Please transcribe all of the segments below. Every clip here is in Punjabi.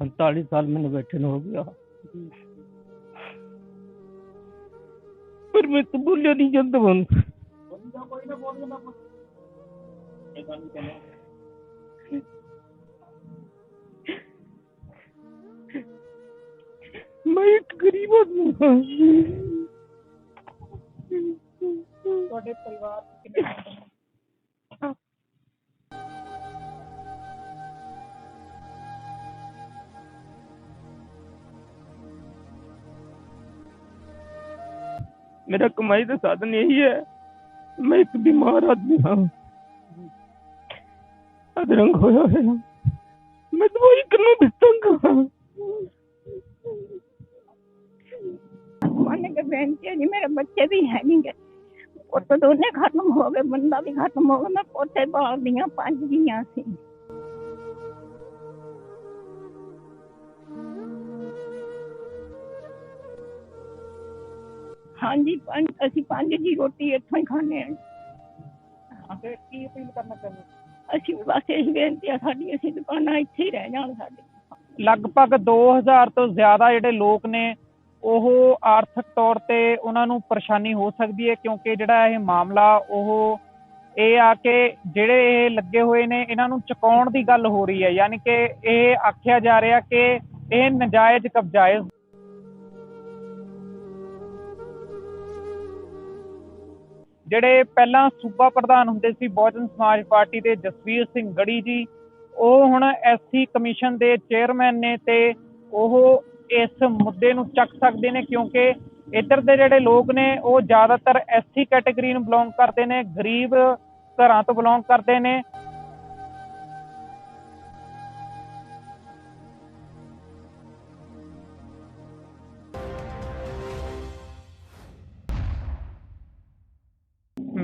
45 ਸਾਲ ਮੈਨੂੰ ਬੈਠੇ ਨੂੰ ਹੋ ਗਿਆ। ਪਰ ਮੈਂ ਤਾਂ ਬੋਲਿਆ ਨਹੀਂ ਜਾਂਦਾ ਹੁਣ। ਮੈਂ ਇੱਕ ਗਰੀਬ ਆਦਮੀ ਹਾਂ। ਤੁਹਾਡੇ ਪਰਿਵਾਰ ਕਿੰਨੇ मेरा कमाई का साधन यही है मैं एक बीमार आदमी हाँ अदरंग होया है मैं तो एक नु बितंग हाँ मैंने बहन के जी मेरे बच्चे भी है नहीं गए पुत दोनों खत्म हो गए बंदा भी खत्म हो गया मैं पोते बाल दिया पांच दिया सी ਹਾਂਜੀ ਪੰਜ ਅਸੀਂ ਪੰਜ ਜੀ ਰੋਟੀ ਇੱਥੋਂ ਹੀ ਖਾਂਦੇ ਹਾਂ। ਤੇ ਕੀ ਅਪੀਲ ਕਰਨਾ ਚਾਹੁੰਦੇ ਅਸੀਂ ਬਸ ਇਹ ਬੇਨਤੀ ਆ ਸਾਡੀ ਅਸੀਂ ਦੁਕਾਨਾਂ ਇੱਥੇ ਹੀ ਰਹਿ ਜਾਣ ਸਾਡੀ। ਲਗਭਗ 2000 ਤੋਂ ਜ਼ਿਆਦਾ ਜਿਹੜੇ ਲੋਕ ਨੇ ਉਹ ਆਰਥਿਕ ਤੌਰ ਤੇ ਉਹਨਾਂ ਨੂੰ ਪਰੇਸ਼ਾਨੀ ਹੋ ਸਕਦੀ ਹੈ ਕਿਉਂਕਿ ਜਿਹੜਾ ਇਹ ਮਾਮਲਾ ਉਹ ਇਹ ਆ ਕਿ ਜਿਹੜੇ ਇਹ ਲੱਗੇ ਹੋਏ ਨੇ ਇਹਨਾਂ ਨੂੰ ਚੁਕਾਉਣ ਦੀ ਗੱਲ ਹੋ ਰਹੀ ਹੈ। ਯਾਨੀ ਕਿ ਇਹ ਆਖਿਆ ਜਾ ਰਿਹਾ ਕਿ ਇਹ ਨਜਾਇਜ਼ ਕਬਜ਼ਾ ਹੈ। ਜਿਹੜੇ ਪਹਿਲਾਂ ਸੂਬਾ ਪ੍ਰਧਾਨ ਹੁੰਦੇ ਸੀ ਬਹੁਜਨ ਸਮਾਜ ਪਾਰਟੀ ਦੇ ਜਸਵੀਰ ਸਿੰਘ ਗੜੀ ਜੀ, ਉਹ ਹੁਣ ਐਸਸੀ ਕਮਿਸ਼ਨ ਦੇ ਚੇਅਰਮੈਨ ਨੇ ਤੇ ਉਹ ਇਸ ਮੁੱਦੇ ਨੂੰ ਚੱਕ ਸਕਦੇ ਨੇ ਕਿਉਂਕਿ ਇੱਧਰ ਦੇ ਜਿਹੜੇ ਲੋਕ ਨੇ, ਉਹ ਜ਼ਿਆਦਾਤਰ ਐਸਸੀ ਕੈਟਾਗਰੀ ਨੂੰ ਬਿਲੋਂਗ ਕਰਦੇ ਨੇ, ਗਰੀਬ ਘਰਾਂ ਤੋਂ ਬਿਲੋਂਗ ਕਰਦੇ ਨੇ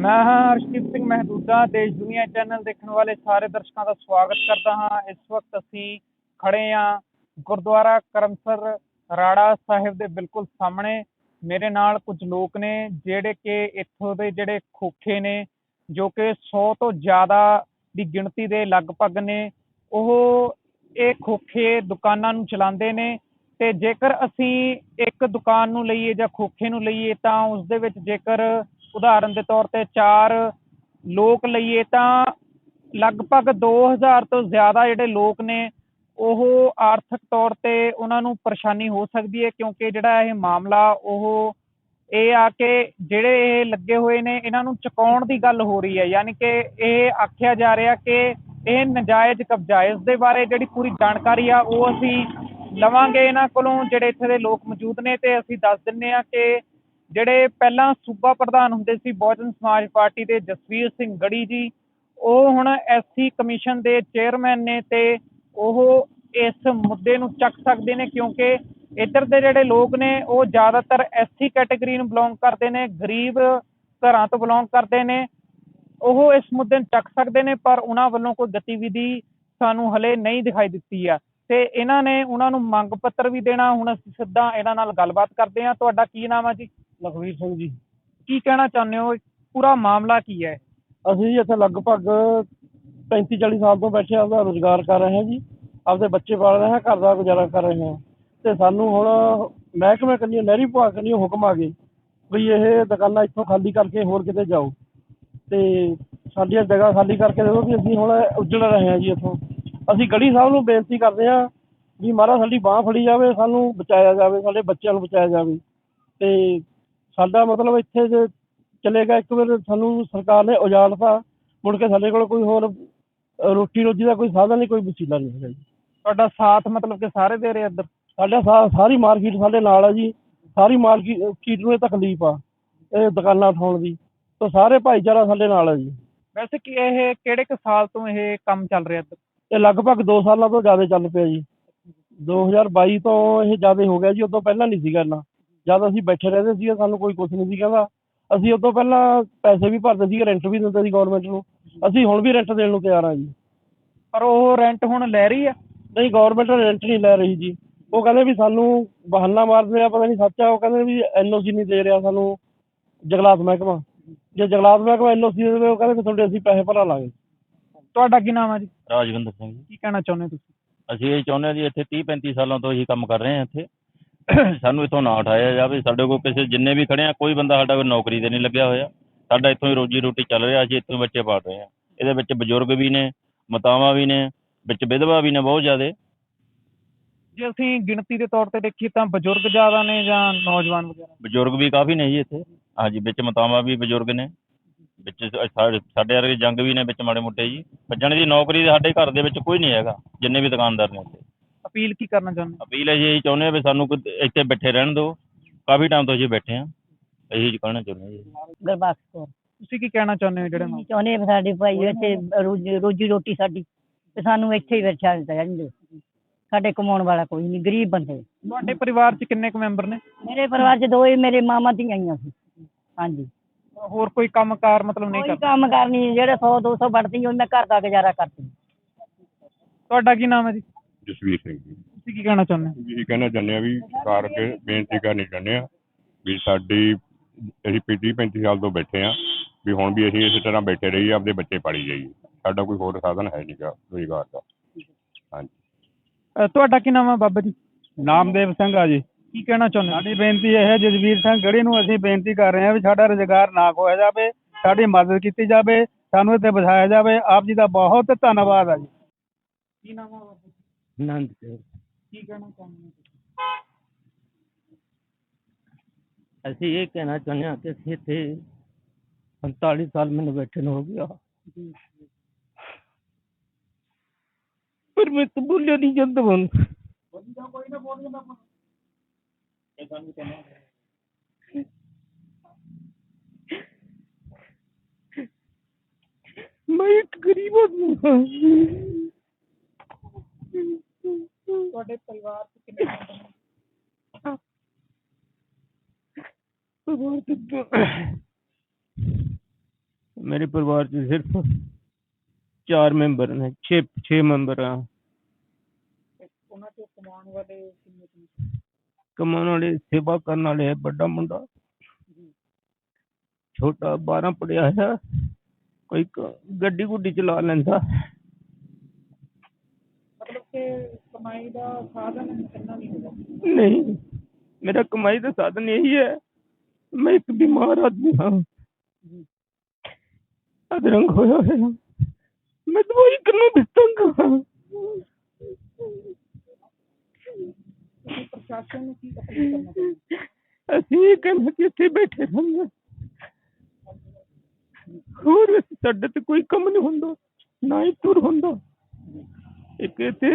ਮੈਂ ਹਾਂ ਹਰਸ਼ਦੀਪ ਸਿੰਘ ਮਹਿਦੂਦਾ, ਦੇਸ਼ ਦੁਨੀਆ ਚੈਨਲ ਦੇਖਣ ਵਾਲੇ ਸਾਰੇ ਦਰਸ਼ਕਾਂ ਦਾ ਸਵਾਗਤ ਕਰਦਾ ਹਾਂ। ਇਸ ਵਕਤ ਅਸੀਂ ਖੜੇ ਹਾਂ ਗੁਰਦੁਆਰਾ ਕਰਮਸਰ ਰਾੜਾ ਸਾਹਿਬ ਦੇ ਬਿਲਕੁਲ ਸਾਹਮਣੇ। ਮੇਰੇ ਨਾਲ ਕੁਝ ਲੋਕ ਨੇ ਜਿਹੜੇ ਕਿ ਇੱਥੋਂ ਦੇ ਜਿਹੜੇ ਖੋਖੇ ਨੇ, ਜੋ ਕਿ 100 ਤੋਂ ਜ਼ਿਆਦਾ ਦੀ ਗਿਣਤੀ ਦੇ ਲਗਭਗ ਨੇ। ਉਹ ਇਹ ਖੋਖੇ ਦੁਕਾਨਾਂ ਨੂੰ ਚਲਾਉਂਦੇ ਨੇ ਤੇ ਜੇਕਰ ਅਸੀਂ ਇੱਕ ਦੁਕਾਨ ਨੂੰ ਲਈਏ ਜਾਂ ਖੋਖੇ ਨੂੰ ਲਈਏ ਤਾਂ ਉਸ ਦੇ ਵਿੱਚ ਜੇਕਰ ਉਦਾਹਰਨ ਦੇ ਤੌਰ ਤੇ ਚਾਰ ਲੋਕ ਲਈਏ ਤਾਂ ਲਗਭਗ 2000 ਤੋਂ ਜ਼ਿਆਦਾ ਜਿਹੜੇ ਲੋਕ ਨੇ, ਉਹ ਆਰਥਿਕ ਤੌਰ ਤੇ ਉਹਨਾਂ ਨੂੰ ਪਰੇਸ਼ਾਨੀ ਹੋ ਸਕਦੀ ਹੈ ਕਿਉਂਕਿ ਜਿਹੜਾ ਇਹ ਮਾਮਲਾ, ਉਹ ਇਹ ਆ ਕਿ ਜਿਹੜੇ ਇਹ ਲੱਗੇ ਹੋਏ ਨੇ, ਇਹਨਾਂ ਨੂੰ ਚੁਕਾਉਣ ਦੀ ਗੱਲ ਹੋ ਰਹੀ ਹੈ। ਯਾਨੀ ਕਿ ਇਹ ਆਖਿਆ ਜਾ ਰਿਹਾ ਕਿ ਇਹ ਨਜਾਇਜ਼ ਕਬਜ਼ਾ ਹੈ। ਇਸ ਦੇ ਬਾਰੇ ਜਿਹੜੀ ਪੂਰੀ ਜਾਣਕਾਰੀ ਆ, ਉਹ ਅਸੀਂ ਲਵਾਂਗੇ ਇਹਨਾਂ ਕੋਲੋਂ, ਜਿਹੜੇ ਇੱਥੇ ਦੇ ਲੋਕ ਮੌਜੂਦ ਨੇ, ਤੇ ਅਸੀਂ ਦੱਸ ਦਿੰਨੇ ਆ ਕਿ ਜਿਹੜੇ ਪਹਿਲਾਂ ਸੂਬਾ ਪ੍ਰਧਾਨ ਹੁੰਦੇ ਸੀ ਬਹੁਜਨ ਸਮਾਜ ਪਾਰਟੀ ਦੇ ਜਸਵੀਰ ਸਿੰਘ ਗੜੀ ਜੀ, ਉਹ ਹੁਣ ਐਸਸੀ ਕਮਿਸ਼ਨ ਦੇ ਚੇਅਰਮੈਨ ਨੇ ਤੇ ਉਹ ਇਸ ਮੁੱਦੇ ਨੂੰ ਚੱਕ ਸਕਦੇ ਨੇ ਕਿਉਂਕਿ ਇੱਧਰ ਦੇ ਜਿਹੜੇ ਲੋਕ ਨੇ, ਉਹ ਜ਼ਿਆਦਾਤਰ ਐਸਸੀ ਕੈਟਾਗਰੀ ਨੂੰ ਬਿਲੋਂਗ ਕਰਦੇ ਨੇ, ਗਰੀਬ ਘਰਾਂ ਤੋਂ ਬਿਲੋਂਗ ਕਰਦੇ ਨੇ। ਉਹ ਇਸ ਮੁੱਦੇ ਨੂੰ ਚੱਕ ਸਕਦੇ ਨੇ, ਪਰ ਉਹਨਾਂ ਵੱਲੋਂ ਕੋਈ ਗਤੀਵਿਧੀ ਸਾਨੂੰ ਹਲੇ ਨਹੀਂ ਦਿਖਾਈ ਦਿੱਤੀ ਆ। ਤੇ ਇਹਨਾਂ ਨੇ ਉਹਨਾਂ ਨੂੰ ਮੰਗ ਪੱਤਰ ਵੀ ਦੇਣਾ, ਹੁਣ ਅਸੀਂ ਸਿੱਧਾ ਇਹਨਾਂ ਨਾਲ ਗੱਲਬਾਤ ਕਰਦੇ ਹਾਂ। ਤੁਹਾਡਾ ਕੀ ਨਾਮ ਹੈ ਜੀ? ਲਖਵੀਰ ਸਿੰਘ ਜੀ। ਕੀ ਕਹਿਣਾ ਚਾਹੁੰਦੇ ਹੋ? ਪੂਰਾ ਮਾਮਲਾ ਕੀ ਹੈ? ਅਸੀਂ ਜੀ ਇੱਥੇ ਲਗਭਗ 35 40 ਸਾਲ ਤੋਂ ਬੈਠੇ ਆਪਦਾ ਰੋਜ਼ਗਾਰ ਕਰ ਰਹੇ ਹਾਂ ਜੀ। ਆਪਦੇ ਬੱਚੇ ਪਾਲ ਰਹੇ ਹਾਂ, ਘਰ ਦਾ ਗੁਜ਼ਾਰਾ ਕਰ ਰਹੇ ਹਾਂ। ਤੇ ਸਾਨੂੰ ਹੁਣ ਮਹਿਕਮੇ ਕੰਨੀ ਨਹਿਰੀ ਵਿਭਾਗ ਕੰਨੀ ਹੁਕਮ ਆ ਗਏ ਵੀ ਇਹ ਦੁਕਾਨਾਂ ਇੱਥੋਂ ਖਾਲੀ ਕਰਕੇ ਹੋਰ ਕਿਤੇ ਜਾਓ। ਤੇ ਸਾਡੀਆਂ ਜਗ੍ਹਾ ਖਾਲੀ ਕਰਕੇ ਦਿਓ ਵੀ ਅਸੀਂ ਹੁਣ ਉੱਜੜ ਰਹੇ ਹਾਂ ਜੀ ਇੱਥੋਂ। ਅਸੀਂ ਗੜੀ ਸਾਹਿਬ ਨੂੰ ਬੇਨਤੀ ਕਰਦੇ ਹਾਂ ਵੀ ਮਹਾਰਾਜ ਸਾਡੀ ਬਾਹ ਫੜੀ ਜਾਵੇ, ਸਾਨੂੰ ਬਚਾਇਆ ਜਾਵੇ, ਸਾਡੇ ਬੱਚਿਆਂ ਨੂੰ ਬਚਾਇਆ ਜਾਵੇ। ਤੇ ਸਾਡਾ ਮਤਲਬ ਇੱਥੇ ਜੇ ਚਲੇਗਾ ਇੱਕ ਵਾਰ ਸਾਨੂੰ ਸਰਕਾਰ ਨੇ ਉਜਾੜਤਾ ਮੁੜ ਕੇ ਸਾਡੇ ਕੋਲ ਕੋਈ ਹੋਰ ਰੋਟੀ ਰੋਜੀ ਦਾ ਕੋਈ ਸਾਧਨ ਨਹੀਂ ਕੋਈ ਵਸੀਲਾ ਨਹੀਂ ਹੈਗਾ ਜੀ। ਤੁਹਾਡਾ ਸਾਥ ਮਤਲਬ ਕਿ ਸਾਰੇ ਦੇ ਰਹੇ ਇੱਧਰ? ਸਾਡਾ ਸਾ- ਸਾਰੀ ਮਾਰਕੀਟ ਸਾਡੇ ਨਾਲ ਹੈ ਜੀ ਸਾਰੀ ਮਾਰਕੀਟ ਨੂੰ ਇਹ ਤਕਲੀਫ ਆ ਇਹ ਦੁਕਾਨਾਂ ਉਠਾਉਣ ਦੀ ਤਾਂ ਸਾਰੇ ਭਾਈਚਾਰਾ ਸਾਡੇ ਨਾਲ ਹੈ ਜੀ। ਵੈਸੇ ਕਿ ਇਹ ਕਿਹੜੇ ਕੁ ਸਾਲ ਤੋਂ ਇਹ ਕੰਮ ਚੱਲ ਰਿਹਾ ਇੱਧਰ? ਇਹ ਲਗਭਗ 2 ਸਾਲਾਂ ਤੋਂ ਜ਼ਿਆਦਾ ਚੱਲ ਪਿਆ ਜੀ। 2022 ਤੋਂ ਇਹ ਜ਼ਿਆਦਾ ਹੋ ਗਿਆ ਜੀ ਉਦੋਂ ਪਹਿਲਾਂ ਨਹੀਂ ਸੀਗਾ ਇੰਨਾ। ਜਦ ਅਸੀਂ ਬੈਠੇ ਰਹਿੰਦੇ ਸੀਗੇ ਸਾਨੂੰ ਕੋਈ ਕੁਝ ਨਹੀਂ ਸੀ ਕਹਿੰਦਾ। ਅਸੀਂ ਉਦੋਂ ਪਹਿਲਾਂ ਪੈਸੇ ਵੀ ਭਰਦੇ ਸੀਗੇ ਰੈਂਟ ਵੀ ਦਿੰਦੇ ਸੀ ਗਵਰਨਮੈਂਟ ਨੂੰ। ਅਸੀਂ ਹੁਣ ਵੀ ਰੈਂਟ ਦੇਣ ਨੂੰ ਤਿਆਰ ਹਾਂ ਜੀ। ਪਰ ਉਹ ਰੈਂਟ ਹੁਣ ਲੈ ਰਹੀ ਆ? ਨਹੀਂ ਗਵਰਨਮੈਂਟ ਰੈਂਟ ਨਹੀਂ ਲੈ ਰਹੀ ਜੀ। ਉਹ ਕਹਿੰਦੇ ਵੀ ਸਾਨੂੰ ਬਹਾਨਾ ਮਾਰਦੇ ਆ ਪਤਾ ਨਹੀਂ ਸੱਚ ਆ ਉਹ ਕਹਿੰਦੇ ਵੀ ਐਨਓਸੀ ਨਹੀਂ ਦੇ ਰਿਹਾ ਸਾਨੂੰ ਜਗਲਾਤ ਮਹਿਕਮਾ। ਜੇ ਜਗਲਾਤ ਮਹਿਕਮਾ ਐਨਓਸੀ ਦੇ ਦੇਵੇ ਉਹ ਕਹਿੰਦੇ ਵੀ ਤੁਹਾਡੇ ਅਸੀਂ ਪੈਸੇ ਭਰਾ ਲਾਂਗੇ। ਤੁਹਾਡਾ ਕੀ ਨਾਮ ਹੈ ਜੀ? ਰਾਜਵਿੰਦਰ ਸਿੰਘ ਜੀ। ਕੀ ਕਹਿਣਾ ਚਾਹੁੰਦੇ ਤੁਸੀਂ? ਅਸੀਂ ਇਹ ਚਾਹੁੰਦੇ ਹਾਂ ਜੀ ਇੱਥੇ 30 35 ਸਾਲਾਂ ਤੋਂ ਅਸੀਂ ਕੰਮ ਕਰ ਰਹੇ ਹਾਂ ਇੱਥੇ। ਸਾਨੂੰ ਇੱਥੋਂ ਨਾ ਉਠਾਇਆ ਜਾਵੇ। ਸਾਡੇ ਕੋਲ ਕਿਸੇ ਜਿੰਨੇ ਵੀ ਖੜੇ ਆ ਕੋਈ ਬੰਦਾ ਸਾਡਾ ਕੋਈ ਨੌਕਰੀ ਤੇ ਨਹੀਂ ਲੱਗਿਆ ਹੋਇਆ। ਸਾਡਾ ਇੱਥੋਂ ਹੀ ਰੋਜੀ ਰੋਟੀ ਚੱਲ ਰਿਹਾ ਅਸੀਂ ਇੱਥੋਂ ਬੱਚੇ ਪਾਲ ਰਹੇ ਹਾਂ। ਇਹਦੇ ਵਿੱਚ ਬਜ਼ੁਰਗ ਵੀ ਨੇ ਮਾਤਾਵਾਂ ਵੀ ਨੇ ਵਿੱਚ ਵਿਧਵਾ ਵੀ ਨੇ ਬਹੁਤ ਜ਼ਿਆਦੇ। ਜੇ ਅਸੀਂ ਗਿਣਤੀ ਦੇ ਤੌਰ ਤੇ ਦੇਖੀਏ ਤਾਂ ਬਜ਼ੁਰਗ ਜ਼ਿਆਦਾ ਨੇ ਜਾਂ ਨੌਜਵਾਨ ਵਗੈਰਾ? ਬਜ਼ੁਰਗ ਵੀ ਕਾਫੀ ਨੇ ਜੀ ਇੱਥੇ। ਹਾਂਜੀ ਵਿੱਚ ਮਾਤਾਵਾਂ ਵੀ ਬਜ਼ੁਰਗ ਨੇ। ਵਿੱਚ ਸ- ਸਾਡੇ ਵਰਗੇ ਜੰਗ ਵੀ ਨੇ ਵਿੱਚ ਮਾੜੇ ਮੋਟੇ ਜੀ। ਬੱਚਣ ਦੀ ਨੌਕਰੀ ਸਾਡੇ ਘਰ ਦੇ ਵਿੱਚ ਕੋਈ ਨਹੀਂ ਹੈਗਾ ਜਿੰਨੇ ਵੀ ਦੁਕਾਨਦਾਰ ਨੇ ਇੱਥੇ। ਅਪੀਲ ਕੀ ਕਰਨਾ ਚਾਹੁੰਦੇ ਅਪੀਲ ਹੈ ਜੀ ਇਹੀ ਚਾਹੁੰਦੇ ਆ ਵੀ ਸਾਨੂੰ ਕੋਈ ਇੱਥੇ ਬੈਠੇ ਰਹਿਣ ਦਿਓ। ਕਾਫੀ ਟਾਈਮ ਤੋਂ ਅਸੀਂ ਬੈਠੇ ਹਾਂ। ਇਹੀ ਕਹਿਣਾ ਚਾਹੁੰਦੇ ਹਾਂ ਜੀ। ਗੁਰਬਖਸ਼ ਕੌਰ ਤੁਸੀਂ ਕੀ ਕਹਿਣਾ ਚਾਹੁੰਦੇ ਹੋ ਜਿਹੜੇ ਅਸੀਂ ਨੌ- ਚਾਹੁੰਦੇ ਵੀ ਸਾਡੇ ਭਾਈ ਇੱਥੇ ਰੋਜੀ ਰੋਜੀ ਰੋਟੀ ਸਾਡੀ ਤੇ ਸਾਨੂੰ ਇੱਥੇ ਹੀ ਵਿਰਛਾ ਰਹਿੰਦੇ ਸਾਡੇ ਕਮਾਉਣ ਵਾਲਾ ਕੋਈ ਨਹੀਂ ਗਰੀਬ ਬੰਦੇ। ਤੁਹਾਡੇ ਪਰਿਵਾਰ 'ਚ ਕਿੰਨੇ ਕੁ ਮੈਂਬਰ ਨੇ? ਮੇਰੇ ਪਰਿਵਾਰ 'ਚ ਦੋ ਹੀ ਮੇਰੇ ਮਾਮਾ ਧੀਆਂ ਆਈਆਂ ਸੀ। ਹਾਂਜੀ। ਹੋਰ ਕੋਈ ਕੰਮਕਾਰ ਮਤਲਬ ਨਹੀਂ ਕੋਈ ਕਰਦਾ? ਕੰਮ ਕਰਨੀ ਜਿਹੜੇ 100 200 ਵੜਦੀ ਉਹ ਮੈਂ ਘਰ ਦਾ ਗੁਜ਼ਾਰਾ ਕਰਦੀ। ਤੁਹਾਡਾ ਕੀ ਨਾਮ ਹੈ ਜੀ? ਜਸਵੀਰ ਸਿੰਘ ਜੀ। ਤੁਸੀਂ ਕੀ ਕਹਿਣਾ ਚਾਹੁੰਦੇ ਹੋ? ਜੀ ਕਹਿਣਾ ਚਾਹੁੰਦੇ ਆ ਵੀ ਸਰਕਾਰ ਅੱਗੇ ਬੇਨਤੀ ਕਰਨੀ ਚਾਹੁੰਦੇ ਆ ਵੀ ਸਾਡੀ ਅਸੀਂ 30 35 ਸਾਲ ਤੋਂ ਬੈਠੇ ਆ ਵੀ ਹੁਣ ਵੀ ਅਸੀਂ ਇਸੇ ਤਰ੍ਹਾਂ ਬੈਠੇ ਰਹੀਏ ਆਪਦੇ ਬੱਚੇ ਪਾਲੀ ਜਾਈਏ। ਸਾਡਾ ਕੋਈ ਹੋਰ ਸਾਧਨ ਹੈ ਨਹੀਂਗਾ ਰੁਜ਼ਗਾਰ ਦਾ। ਹਾਂਜੀ। ਤੁਹਾਡਾ ਕੀ ਨਾਮ ਹੈ ਬਾਬਾ ਜੀ? ਨਾਮਦੇਵ ਸਿੰਘ ਆ ਜੀ। ਕੀ ਕਹਿਣਾ ਚਾਹੁੰਦੇ ਹੋ? ਸਾਡੀ ਬੇਨਤੀ ਇਹ ਹੈ ਜਸਵੀਰ ਸਿੰਘ ਗੜੀ ਨੂੰ ਅਸੀਂ ਬੇਨਤੀ ਕਰ ਰਹੇ ਹਾਂ ਵੀ ਸਾਡਾ ਰੁਜ਼ਗਾਰ ਨਾ ਖੋਇਆ ਜਾਵੇ ਸਾਡੀ ਮਦਦ ਕੀਤੀ ਜਾਵੇ ਸਾਨੂੰ ਇੱਥੇ ਬਿਠਾਇਆ ਜਾਵੇ ਆਪ ਜੀ ਦਾ ਬਹੁਤ ਧੰਨਵਾਦ ਆ ਜੀ। ਕੀ ਨਾਮ ਹੈ ਬਾਬਾ ਜੀ ਨੰਦ ਕੀ ਕਹਿਣਾ ਚਾਹੁੰਦੇ ਹੋ ਅਸੀਂ ਇਹ ਕਹਿਣਾ ਚਾਹੁੰਦੇ ਹਾਂ ਕਿ ਅਸੀਂ ਇੱਥੇ 45 ਸਾਲ ਮੈਨੂੰ ਬੈਠੇ ਨੂੰ ਹੋ ਗਿਆ। ਪਰ ਮੈਂ ਤਾਂ ਬੋਲਿਆ ਨਹੀਂ ਜਾਂਦਾ ਹੁਣ। ਮੈਂ ਇੱਕ ਗਰੀਬ ਆਦਮੀ ਹਾਂ। ਤੁਹਾਡੇ ਪਰਿਵਾਰ 'ਚ ਕਿੰਨੇ ਮੈਂਬਰ ਨੇ? ਪਰਿਵਾਰ ਚ ਤਾਂ- ਮੇਰੇ ਪਰਿਵਾਰ ਚ ਸਿਰਫ ਚਾਰ ਮੈਂਬਰ ਨੇ 6 6 ਮੈਂਬਰ ਆ। ਤੇ ਉਹਨਾਂ 'ਚੋਂ ਕਮਾਉਣ ਵਾਲੇ ਕਿੰਨੇ ਕੁ ਨੇ? ਕਮਾਉਣ ਵਾਲੇ ਸੇਵਾ ਕਰਨ ਵਾਲੇ ਹੈ ਵੱਡਾ ਮੁੰਡਾ। ਛੋਟਾ 12 ਪੜਿਆ ਹੈ ਕੋਈ ਕ- ਗੱਡੀ ਗੁੱਡੀ ਚਲਾ ਲੈਂਦਾ। ਮਤਲਬ ਕਿ ਕਮਾਈ ਦਾ ਸਾਧਨ ਕਿੰਨਾ ਨਹੀਂ ਹੋਗਾ। ਨਹੀਂ ਮੇਰਾ ਕਮਾਈ ਦਾ ਸਾਧਨ ਇਹੀ ਹੈ ਮੈਂ ਇੱਕ ਬਿਮਾਰ ਆਦਮੀ ਹਾਂ। ਅਧਰੰਗ ਹੋਇਆ ਹੋਇਆ। ਮੈਂ ਦਵਾਈ ਕਿੰਨੂੰ ਦਿੱਤਾਂਗਾ? ਤੁਸੀਂ ਪ੍ਰਸ਼ਾਸਨ ਨੂੰ ਕੀ ਅਪੀਲ ਕਰਨਾ ਚਾਹੁੰਦੇ ਹੋ? ਅਸੀਂ ਇਹ ਕਹਿੰਦੇ ਕਿ ਇੱਥੇ ਬੈਠੇ ਰਹਿੰਦੇ ਹੋਰ ਸਾਡੇ ਤੇ ਕੋਈ ਕੰਮ ਨਹੀਂ ਹੁੰਦਾ ਨਾ ਹੀ ਤੁਰ ਹੁੰਦਾ। ਇੱਕ ਇੱਥੇ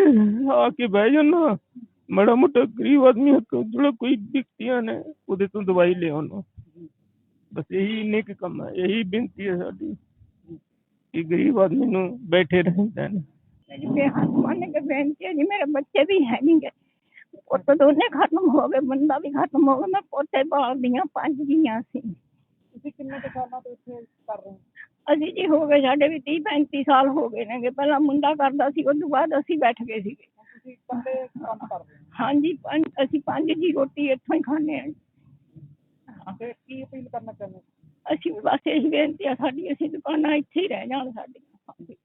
ਆ ਕੇ ਬਹਿ ਜਾਣਾ ਮਾੜਾ ਮੋਟਾ ਗਰੀਬ ਆਦਮੀ ਹੱਕ ਜਿਹੜਾ ਕੋਈ ਵਿਅਕਤੀਆਂ ਨੇ ਉਹਦੇ ਤੋਂ ਦਵਾਈ ਲਿਆਉਣਾ ਬਸ ਇਹੀ ਇੰਨੇ ਕੁ ਕੰਮ ਹੈ ਇਹੀ ਬੇਨਤੀ ਹੈ ਸਾਡੀ ਕਿ ਗਰੀਬ ਆਦਮੀ ਨੂੰ ਬੈਠੇ ਰਹਿੰਦੇ ਨੇ। ਮੇਰੇ ਮੰਨ ਕੇ ਬੇਨਤੀ ਹੈ ਜੀ ਮੇਰੇ ਬੱਚੇ ਵੀ ਹੈ ਨਹੀਂ ਗੇ ਪੁੱਤ ਦੋਨੇ ਖਤਮ ਹੋ ਗਏ ਬੰਦਾ ਵੀ ਖਤਮ ਹੋ ਗਿਆ ਮੈਂ ਪੋਤੇ ਪਾਲਦੀਆਂ ਪੰਜ ਜੀਆਂ ਸੀ। ਤੁਸੀਂ ਕਿੰਨੇ ਸਾਲਾਂ ਤੋਂ ਇੱਥੇ ਕਰ ਰਹੇ ਹੋ? ਅਸੀਂ ਜੀ ਹੋ ਗਏ ਸਾਡੇ ਵੀ 30 35 ਸਾਲ ਹੋ ਗਏ ਨੇਗੇ ਪਹਿਲਾਂ ਮੁੰਡਾ ਕਰਦਾ ਸੀ ਉਸ ਤੋਂ ਬਾਅਦ ਅਸੀਂ ਬੈਠ ਗਏ ਸੀਗੇ। ਤੁਸੀਂ ਇਕੱਲੇ ਕੰਮ ਕਰਦੇ ਹਾਂਜੀ ਪੰਜ ਅਸੀਂ ਪੰਜ ਜੀ ਰੋਟੀ ਇੱਥੋਂ ਹੀ ਖਾਂਦੇ ਹਾਂ ਹੋ ਤੇ ਕੀ ਅਪੀਲ ਕਰਨਾ ਚਾਹੁੰਦੇ ਹੋ? ਅਸੀਂ ਵੀ ਬਸ ਇਹ ਬੇਨਤੀ ਆ ਸਾਡੀ ਅਸੀਂ ਦੁਕਾਨਾਂ ਇੱਥੇ ਹੀ ਰਹਿ ਜਾਣ ਸਾਡੀਆਂ। ਹਾਂਜੀ।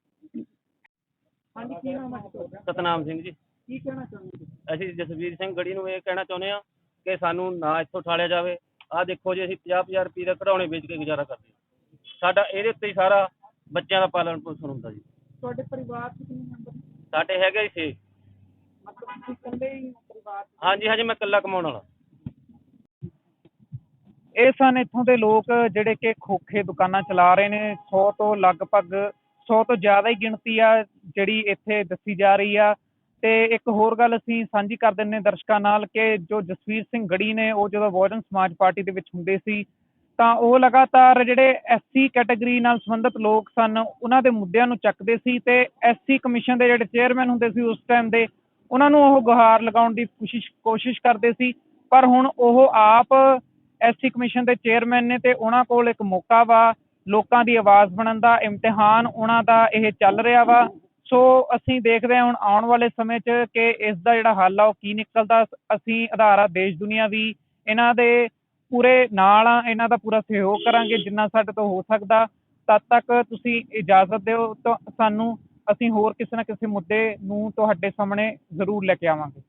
ਹਾਂਜੀ ਕੀ ਨਾਮ ਹੈ ਜੀ ਤੁਹਾਡਾ? ਸਤਨਾਮ ਸਿੰਘ ਜੀ। ਕੀ ਕਹਿਣਾ ਚਾਹੁੰਦੇ ਹੋ ਅਸੀਂ ਜਸਵੀਰ ਸਿੰਘ ਗੜੀ ਨੂੰ ਇਹ ਕਹਿਣਾ ਚਾਹੁੰਦੇ ਆ ਕਿ ਸਾਨੂੰ ਨਾ ਇੱਥੋਂ ਠਾਲਿਆ ਜਾਵੇ। ਆਹ ਦੇਖੋ ਜੀ ਅਸੀਂ 50 ਰੁਪਏ ਦੇ ਘੜਾਉਣੇ ਵੇਚ ਕੇ ਗੁਜ਼ਾਰਾ ਕਰਦੇ ਹਾਂ। ਸਾਡਾ ਇਹਦੇ ਉੱਤੇ ਹੀ ਸਾਰਾ ਬੱਚਿਆਂ ਦਾ ਪਾਲਣ ਪੋਸ਼ਣ ਹੁੰਦਾ ਜੀ। ਤੁਹਾਡੇ ਪਰਿਵਾਰ 'ਚ ਕਿੰਨੇ ਮੈਂਬਰ ਨੇ? ਸਾਡੇ ਹੈਗੇ ਛੇ। ਮਤਲਬ ਤੁਸੀਂ ਇਕੱਲੇ ਹੀ ਪਰਿਵਾਰ 'ਚ? ਹਾਂਜੀ ਹਾਂਜੀ ਮੈਂ ਇਕੱਲਾ ਕਮਾਉਣ ਵਾਲਾ। ਇਹ ਸਨ ਇੱਥੋਂ ਦੇ ਲੋਕ ਜਿਹੜੇ ਕਿ ਖੋਖੇ ਦੁਕਾਨਾਂ ਚਲਾ ਰਹੇ ਨੇ। 100 ਤੋਂ ਲਗਭਗ 100 ਤੋਂ ਜ਼ਿਆਦਾ ਹੀ ਗਿਣਤੀ ਆ ਜਿਹੜੀ ਇੱਥੇ ਦੱਸੀ ਜਾ ਰਹੀ ਆ। ਤੇ ਇੱਕ ਹੋਰ ਗੱਲ ਅਸੀਂ ਸਾਂਝੀ ਕਰ ਦਿੰਨੇ ਦਰਸ਼ਕਾਂ ਨਾਲ ਕਿ ਜੋ ਜਸਵੀਰ ਸਿੰਘ ਗੜੀ ਨੇ ਉਹ ਜਦੋਂ ਬਹੁਜਨ ਸਮਾਜ ਪਾਰਟੀ ਦੇ ਵਿੱਚ ਹੁੰਦੇ ਸੀ ਤਾਂ ਉਹ ਲਗਾਤਾਰ ਜਿਹੜੇ ਐਸਸੀ ਕੈਟਾਗਰੀ ਨਾਲ ਸੰਬੰਧਿਤ ਲੋਕ ਸਨ, ਉਹਨਾਂ ਦੇ ਮੁੱਦਿਆਂ ਨੂੰ ਚੱਕਦੇ ਸੀ ਤੇ ਐਸਸੀ ਕਮਿਸ਼ਨ ਦੇ ਜਿਹੜੇ ਚੇਅਰਮੈਨ ਹੁੰਦੇ ਸੀ ਉਸ ਟਾਈਮ ਦੇ, ਉਹਨਾਂ ਨੂੰ ਉਹ ਗੁਹਾਰ ਲਗਾਉਣ ਦੀ ਕੋਸ਼ਿਸ਼ ਕੋਸ਼ਿਸ਼ ਕਰਦੇ ਸੀ। ਪਰ ਹੁਣ ਉਹ ਆਪ ਐਸਸੀ ਕਮਿਸ਼ਨ ਦੇ ਚੇਅਰਮੈਨ ਨੇ ਤੇ ਉਹਨਾਂ ਕੋਲ ਇੱਕ ਮੌਕਾ ਵਾ, ਲੋਕਾਂ ਦੀ ਆਵਾਜ਼ ਬਣਨ ਦਾ ਇਮਤਿਹਾਨ ਉਹਨਾਂ ਦਾ ਇਹ ਚੱਲ ਰਿਹਾ ਵਾ। ਸੋ ਅਸੀਂ ਦੇਖਦੇ ਹਾਂ ਹੁਣ ਆਉਣ ਵਾਲੇ ਸਮੇਂ 'ਚ ਕਿ ਇਸ ਦਾ ਜਿਹੜਾ ਹੱਲ ਆ ਉਹ ਕੀ ਨਿਕਲਦਾ। ਅਸੀਂ ਅਧਾਰਾ ਦੇਸ਼ ਦੁਨੀਆ ਵੀ ਇਹਨਾਂ ਦੇ ਪੂਰੇ ਨਾਲ ਆ, ਇਹਨਾਂ ਦਾ ਪੂਰਾ ਸਹਿਯੋਗ ਕਰਾਂਗੇ, ਜਿੰਨਾ ਸਾਡੇ ਤੋਂ ਹੋ ਸਕਦਾ, ਤਦ ਤੱਕ ਤੁਸੀਂ ਇਜਾਜ਼ਤ ਦਿਓ, ਤਾਂ ਸਾਨੂੰ ਅਸੀਂ ਹੋਰ ਕਿਸੇ ਨਾ ਕਿਸੇ ਮੁੱਦੇ ਨੂੰ ਤੁਹਾਡੇ ਸਾਹਮਣੇ ਜ਼ਰੂਰ ਲੈ ਕੇ ਆਵਾਂਗੇ।